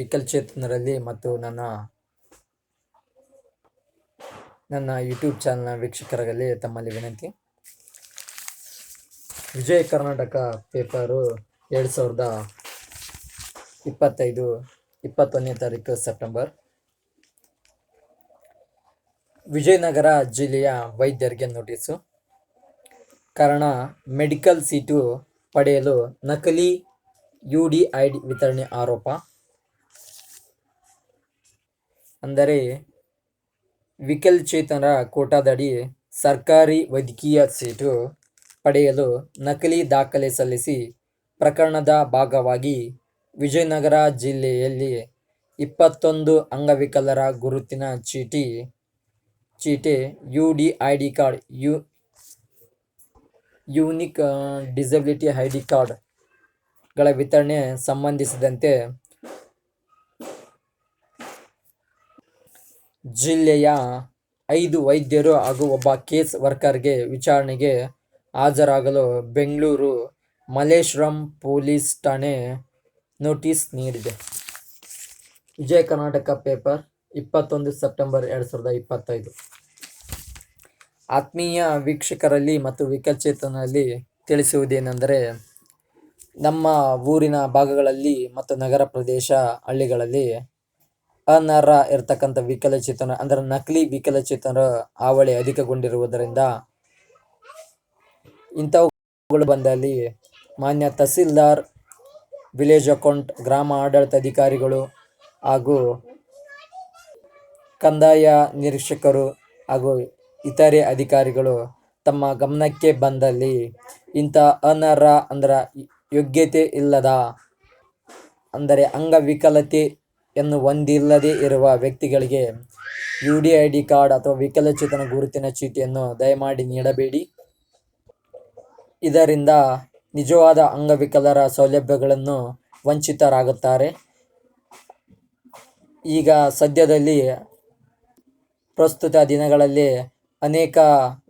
ವಿಕಲಚೇತನರಲ್ಲಿ ಮತ್ತು ನನ್ನ ನನ್ನ ಯೂಟ್ಯೂಬ್ ಚಾನಲ್ನ ವೀಕ್ಷಕರಲ್ಲಿ ತಮ್ಮಲ್ಲಿ ವಿನಂತಿ. ವಿಜಯ ಕರ್ನಾಟಕ ಪೇಪರು ಎರಡು ಸಾವಿರದ ಇಪ್ಪತ್ತೈದು, ಇಪ್ಪತ್ತೊಂದನೇ ತಾರೀಕು ಸೆಪ್ಟೆಂಬರ್ ವಿಜಯನಗರ ಜಿಲ್ಲೆಯ ವೈದ್ಯರಿಗೆ ನೋಟಿಸು. ಕಾರಣ, ಮೆಡಿಕಲ್ ಸೀಟು ಪಡೆಯಲು ನಕಲಿ ಯು ಡಿ ಐ ಡಿ ವಿತರಣೆ ಆರೋಪ. ಅಂದರೆ ವಿಕಲಚೇತನರ ಕೋಟಾದಡಿ ಸರ್ಕಾರಿ ವೈದ್ಯಕೀಯ ಸೀಟು ಪಡೆಯಲು ನಕಲಿ ದಾಖಲೆ ಸಲ್ಲಿಸಿ ಪ್ರಕರಣದ ಭಾಗವಾಗಿ ವಿಜಯನಗರ ಜಿಲ್ಲೆಯಲ್ಲಿ ಇಪ್ಪತ್ತೊಂದು ಅಂಗವಿಕಲರ ಗುರುತಿನ ಚೀಟಿ ಚೀಟಿ U D I D card, U unique disability I D ಕಾರ್ಡ್ಗಳ ವಿತರಣೆ ಸಂಬಂಧಿಸಿದಂತೆ ಜಿಲ್ಲೆಯ ಐದು ವೈದ್ಯರು ಹಾಗೂ ಒಬ್ಬ ಕೇಸ್ ವರ್ಕರ್ಗೆ ವಿಚಾರಣೆಗೆ ಹಾಜರಾಗಲು ಬೆಂಗಳೂರು ಮಲ್ಲೇಶ್ವರಂ ಪೊಲೀಸ್ ಠಾಣೆ ನೋಟಿಸ್ ನೀಡಿದೆ. ವಿಜಯ ಕರ್ನಾಟಕ ಪೇಪರ್ ಇಪ್ಪತ್ತೊಂದು ಸೆಪ್ಟೆಂಬರ್ ಎರಡು ಸಾವಿರದ ಇಪ್ಪತ್ತೈದು. ಆತ್ಮೀಯ ವೀಕ್ಷಕರಲ್ಲಿ ಮತ್ತು ವಿಕಲಚೇತನರಲ್ಲಿ ತಿಳಿಸುವುದೇನೆಂದರೆ, ನಮ್ಮ ಊರಿನ ಭಾಗಗಳಲ್ಲಿ ಮತ್ತು ನಗರ ಪ್ರದೇಶ ಹಳ್ಳಿಗಳಲ್ಲಿ ಅನರ್ಹ ಇರತಕ್ಕಂಥ ವಿಕಲಚೇತನ, ಅಂದರೆ ನಕಲಿ ವಿಕಲಚೇತನರ ಹಾವಳಿ ಅಧಿಕಗೊಂಡಿರುವುದರಿಂದ ಇಂಥವುಗಳು ಬಂದಲ್ಲಿ ಮಾನ್ಯ ತಹಸೀಲ್ದಾರ್, ವಿಲೇಜ್ ಅಕೌಂಟ್, ಗ್ರಾಮ ಆಡಳಿತ ಅಧಿಕಾರಿಗಳು ಹಾಗೂ ಕಂದಾಯ ನಿರೀಕ್ಷಕರು ಹಾಗೂ ಇತರೆ ಅಧಿಕಾರಿಗಳು ತಮ್ಮ ಗಮನಕ್ಕೆ ಬಂದಲ್ಲಿ ಇಂಥ ಅನರ್ಹ ಅಂದರೆ ಯೋಗ್ಯತೆ ಇಲ್ಲದ, ಅಂದರೆ ಅಂಗವಿಕಲತೆಯನ್ನು ಹೊಂದಿಲ್ಲದೇ ಇರುವ ವ್ಯಕ್ತಿಗಳಿಗೆ U D I D card ಅಥವಾ ವಿಕಲಚೇತನ ಗುರುತಿನ ಚೀಟಿಯನ್ನು ದಯಮಾಡಿ ನೀಡಬೇಡಿ. ಇದರಿಂದ ನಿಜವಾದ ಅಂಗವಿಕಲರ ಸೌಲಭ್ಯಗಳನ್ನು ವಂಚಿತರಾಗುತ್ತಾರೆ. ಈಗ ಸದ್ಯದಲ್ಲಿ ಪ್ರಸ್ತುತ ದಿನಗಳಲ್ಲಿ ಅನೇಕ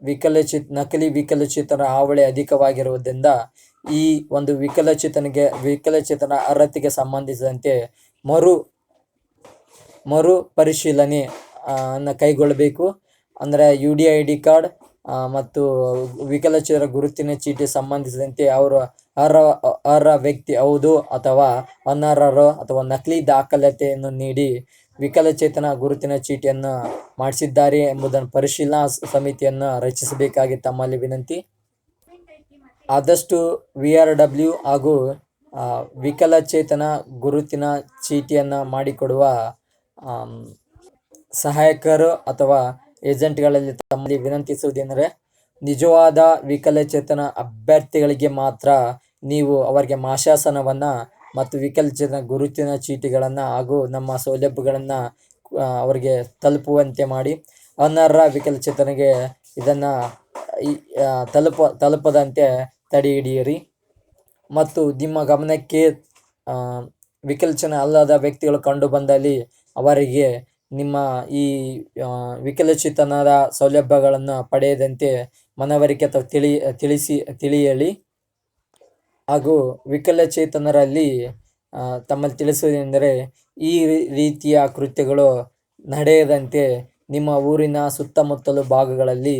ವಿಕಲಚೇತ, ನಕಲಿ ವಿಕಲಚೇತನ ಹಾವಳಿ ಅಧಿಕವಾಗಿರುವುದರಿಂದ ಈ ಒಂದು ವಿಕಲಚೇತನಿಗೆ, ವಿಕಲಚೇತನ ಅರ್ಹತೆಗೆ ಸಂಬಂಧಿಸಿದಂತೆ ಮರು ಮರು ಪರಿಶೀಲನೆ ಅನ್ನು ಕೈಗೊಳ್ಳಬೇಕು. ಅಂದರೆ U D I D card ಮತ್ತು ವಿಕಲಚೇತರ ಗುರುತಿನ ಚೀಟಿ ಸಂಬಂಧಿಸಿದಂತೆ ಅವರು ಅರ್ಹ ಅರ್ಹ ವ್ಯಕ್ತಿ ಹೌದು ಅಥವಾ ಅನರ್ಹರು ಅಥವಾ ನಕಲಿ ದಾಖಲಾತಿಯನ್ನು ನೀಡಿ ವಿಕಲಚೇತನ ಗುರುತಿನ ಚೀಟಿಯನ್ನು ಮಾಡಿಸಿದ್ದಾರೆ ಎಂಬುದನ್ನು ಪರಿಶೀಲನಾ ಸಮಿತಿಯನ್ನು ರಚಿಸಬೇಕಾಗಿ ತಮ್ಮಲ್ಲಿ ವಿನಂತಿ. ಆದಷ್ಟು ವಿ ಆರ್ ಡಬ್ಲ್ಯೂ ಹಾಗೂ ವಿಕಲಚೇತನ ಗುರುತಿನ ಚೀಟಿಯನ್ನು ಮಾಡಿಕೊಡುವ ಸಹಾಯಕರು ಅಥವಾ ಏಜೆಂಟ್ಗಳಲ್ಲಿ ತಮ್ಮಲ್ಲಿ ವಿನಂತಿಸುವುದೇನೆಂದರೆ, ನಿಜವಾದ ವಿಕಲಚೇತನ ಅಭ್ಯರ್ಥಿಗಳಿಗೆ ಮಾತ್ರ ನೀವು ಅವರಿಗೆ ಮಾಶಾಸನವನ್ನು ಮತ್ತು ವಿಕಲಚೇತನ ಗುರುತಿನ ಚೀಟಿಗಳನ್ನು ಹಾಗೂ ನಮ್ಮ ಸೌಲಭ್ಯಗಳನ್ನು ಅವರಿಗೆ ತಲುಪುವಂತೆ ಮಾಡಿ, ಅನರ್ಹ ವಿಕಲಚೇತನಿಗೆ ಇದನ್ನು ತಲುಪ, ತಲುಪದಂತೆ ತಡೆ ಹಿಡಿಯಿರಿ. ಮತ್ತು ನಿಮ್ಮ ಗಮನಕ್ಕೆ ವಿಕಲಚೇತನ ಅಲ್ಲದ ವ್ಯಕ್ತಿಗಳು ಕಂಡು ಬಂದಲ್ಲಿ ಅವರಿಗೆ ನಿಮ್ಮ ಈ ವಿಕಲಚೇತನರ ಸೌಲಭ್ಯಗಳನ್ನು ಪಡೆಯದಂತೆ ಮನವರಿಕೆ ಅಥವಾ ತಿಳಿ, ತಿಳಿಸಿ, ತಿಳಿಯಲಿ. ಹಾಗೂ ವಿಕಲಚೇತನರಲ್ಲಿ ತಮ್ಮಲ್ಲಿ ತಿಳಿಸುವುದೆಂದರೆ ಈ ರೀತಿಯ ಕೃತ್ಯಗಳು ನಡೆಯದಂತೆ ನಿಮ್ಮ ಊರಿನ ಸುತ್ತಮುತ್ತಲು ಭಾಗಗಳಲ್ಲಿ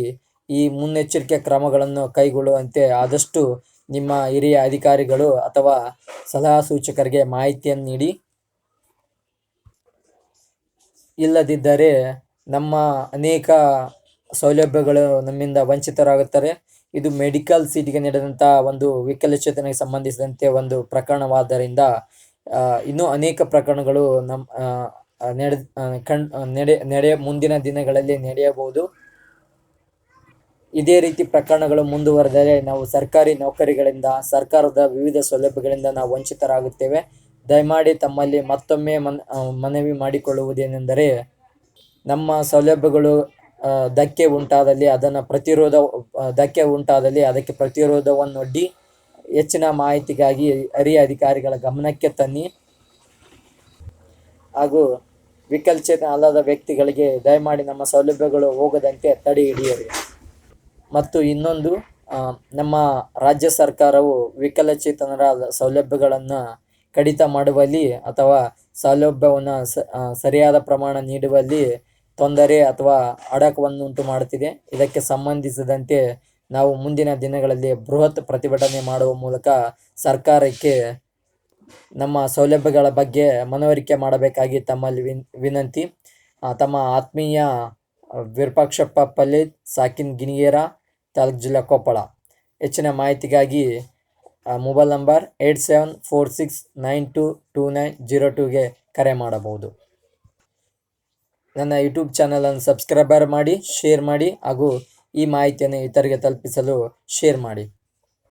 ಈ ಮುನ್ನೆಚ್ಚರಿಕೆ ಕ್ರಮಗಳನ್ನು ಕೈಗೊಳ್ಳುವಂತೆ ಆದಷ್ಟು ನಿಮ್ಮ ಹಿರಿಯ ಅಧಿಕಾರಿಗಳು ಅಥವಾ ಸಲಹಾ ಸೂಚಕರಿಗೆ ಮಾಹಿತಿಯನ್ನು ನೀಡಿ. ಇಲ್ಲದಿದ್ದರೆ ನಮ್ಮ ಅನೇಕ ಸೌಲಭ್ಯಗಳು ನಮ್ಮಿಂದ ವಂಚಿತರಾಗುತ್ತಾರೆ. ಇದು ಮೆಡಿಕಲ್ ಸೀಟಿಗೆ ನಡೆದಂಥ ಒಂದು ವಿಕಲಚೇತನಿಗೆ ಸಂಬಂಧಿಸಿದಂತೆ ಒಂದು ಪ್ರಕರಣವಾದ್ದರಿಂದ ಇನ್ನೂ ಅನೇಕ ಪ್ರಕರಣಗಳು ನಮ್ಮ ನಡೆ ಕಣ್ ನಡೆ ನಡೆಯ ಮುಂದಿನ ದಿನಗಳಲ್ಲಿ ನಡೆಯಬಹುದು. ಇದೇ ರೀತಿ ಪ್ರಕರಣಗಳು ಮುಂದುವರೆದರೆ ನಾವು ಸರ್ಕಾರಿ ನೌಕರಿಗಳಿಂದ, ಸರ್ಕಾರದ ವಿವಿಧ ಸೌಲಭ್ಯಗಳಿಂದ ನಾವು ವಂಚಿತರಾಗುತ್ತೇವೆ. ದಯಮಾಡಿ ತಮ್ಮಲ್ಲಿ ಮತ್ತೊಮ್ಮೆ ಮನ್ ಮನವಿ ಮಾಡಿಕೊಳ್ಳುವುದೇನೆಂದರೆ, ನಮ್ಮ ಸೌಲಭ್ಯಗಳು ಧಕ್ಕೆ ಉಂಟಾದಲ್ಲಿ ಅದನ್ನು ಪ್ರತಿರೋಧ ಧಕ್ಕೆ ಉಂಟಾದಲ್ಲಿ ಅದಕ್ಕೆ ಪ್ರತಿರೋಧವನ್ನೊಡ್ಡಿ ಹೆಚ್ಚಿನ ಮಾಹಿತಿಗಾಗಿ ಹಿರಿಯ ಅಧಿಕಾರಿಗಳ ಗಮನಕ್ಕೆ ತನ್ನಿ. ಹಾಗೂ ವಿಕಲಚೇತನ ಅಲ್ಲದ ವ್ಯಕ್ತಿಗಳಿಗೆ ದಯಮಾಡಿ ನಮ್ಮ ಸೌಲಭ್ಯಗಳು ಹೋಗದಂತೆ ತಡೆ ಹಿಡಿಯಿರಿ. ಮತ್ತು ಇನ್ನೊಂದು ನಮ್ಮ ರಾಜ್ಯ ಸರ್ಕಾರವು ವಿಕಲಚೇತನರ ಸೌಲಭ್ಯಗಳನ್ನು ಕಡಿತ ಮಾಡುವಲ್ಲಿ ಅಥವಾ ಸೌಲಭ್ಯವನ್ನು ಸರಿಯಾದ ಪ್ರಮಾಣ ನೀಡುವಲ್ಲಿ ತೊಂದರೆ ಅಥವಾ ಅಡಕವನ್ನುಂಟು ಮಾಡುತ್ತಿದೆ. ಇದಕ್ಕೆ ಸಂಬಂಧಿಸಿದಂತೆ ನಾವು ಮುಂದಿನ ದಿನಗಳಲ್ಲಿ ಬೃಹತ್ ಪ್ರತಿಭಟನೆ ಮಾಡುವ ಮೂಲಕ ಸರ್ಕಾರಕ್ಕೆ ನಮ್ಮ ಸೌಲಭ್ಯಗಳ ಬಗ್ಗೆ ಮನವರಿಕೆ ಮಾಡಬೇಕಾಗಿ ತಮ್ಮಲ್ಲಿ ವಿನ್, ವಿನಂತಿ. ತಮ್ಮ ಆತ್ಮೀಯ ವಿರೂಪಾಕ್ಷಪ್ಪ ಪಲ್ಲಿತ್, ಸಾಕಿನ್ ಗಿನಿಗೇರ ತಾಲೂಕು ಜಿಲ್ಲಾ ಕೊಪ್ಪಳ. ಹೆಚ್ಚಿನ ಮಾಹಿತಿಗಾಗಿ mobile number eight seven four six nine two two nine zero ಟೂಗೆ ಕರೆ ಮಾಡಬಹುದು. ನನ್ನ ಯೂಟ್ಯೂಬ್ ಚಾನಲನ್ನು ಸಬ್ಸ್ಕ್ರೈಬರ್ ಮಾಡಿ ಶೇರ್ ಮಾಡಿ ಹಾಗೂ ಈ ಮಾಹಿತಿಯನ್ನು ಇತರರಿಗೆ ತಲುಪಿಸಲು ಶೇರ್ ಮಾಡಿ.